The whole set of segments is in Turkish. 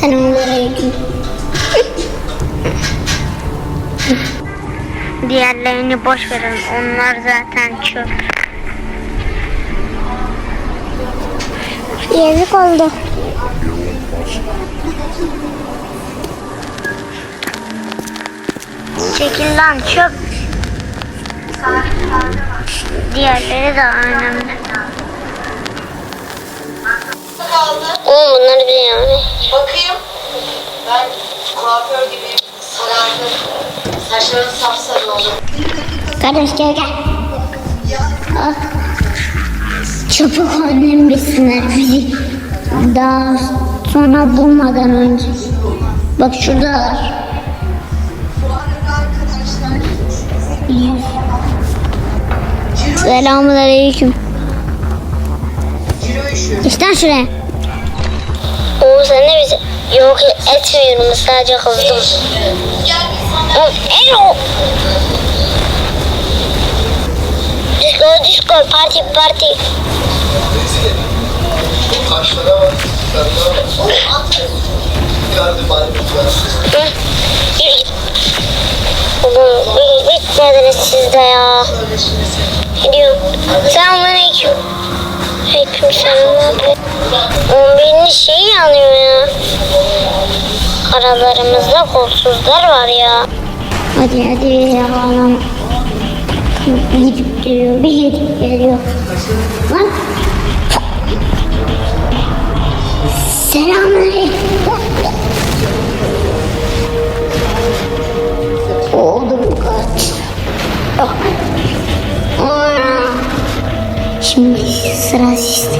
Selamünaleyküm. Diğerlerini boş verin. Onlar zaten çöp. Yazık oldu. Çekil lan çöp. Diğerleri de önemli. Oğlum bunları biliyorum. Bakayım. Ben kuaför gibi sarardım. Saçlarım sapsarı oldu. Kardeş gel gel. Ah. Çabuk annem besinler bizi. Daha sonra bulmadan önce. Bak şuradalar. Selamun aleyküm. Lan şuraya. Oo sen de bizi... Yok etmiyorum sadece kızdım. Elo. Disco disco Yürü git. Oğlum bitmediniz siz de ya. Gidiyorum. Selamünaleyküm. Aleyküm selam abi. Oğlum birinin şeyi yanıyor ya. Aralarımızda kolsuzlar var ya. Hadi hadi ya ağlama. Bir gidip geliyor, bir gidip geliyor. Lan. Selamünaleyküm. Oğlum kaç. Ah. Sıra sizde.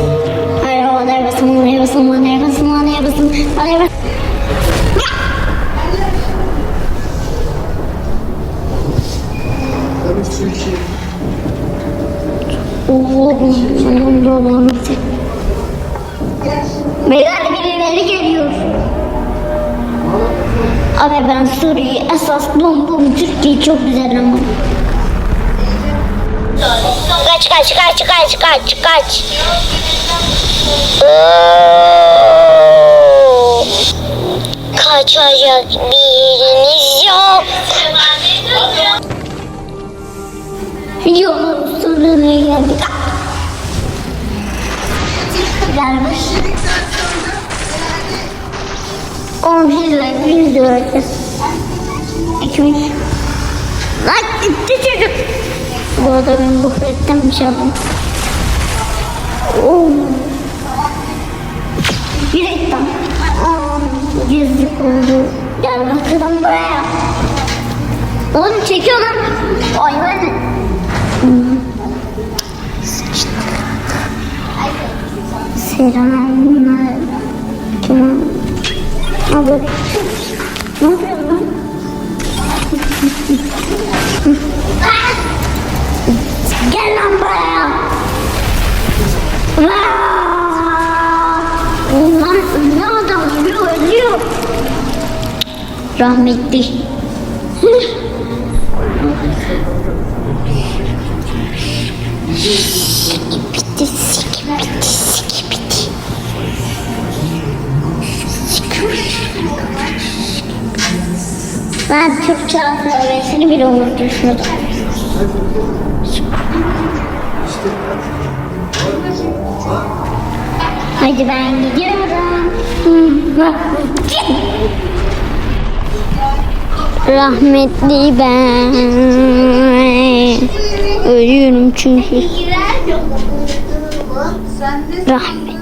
Hayır, oraya basın, oraya basın, oraya basın, oraya basın, oraya basın. Oğlum, senin babanı Beyler birileri geliyor. Abi ben Suriye esas bombum Türkiye çok güzel ama. Kaç kaç kaç kaç kaç kaç. Oo. Kaçacak biriniz yok. Yolun sonuna geldik. Gelmiş. Komşular biz de öyle. Ekmek. Lan gitti çocuk. Bu arada ben bu fretten bir şey aldım. Oo. Yürekten. Aa, Yazık oldu. Gel bakalım buraya. Oğlum çekiyor. Ay ben. Selamlar. Kim? Abi. Ne yapıyorsun lan? Gel lan buraya. Lan ne adam ölüyor ölüyor. Rahmetli. bitti, sik bitti, sik bitti. Ben Türkçe alfabesini bile unutmuşum. Hadi ben gidiyorum. Rahmetli ben. Ölüyorum çünkü. Rahmet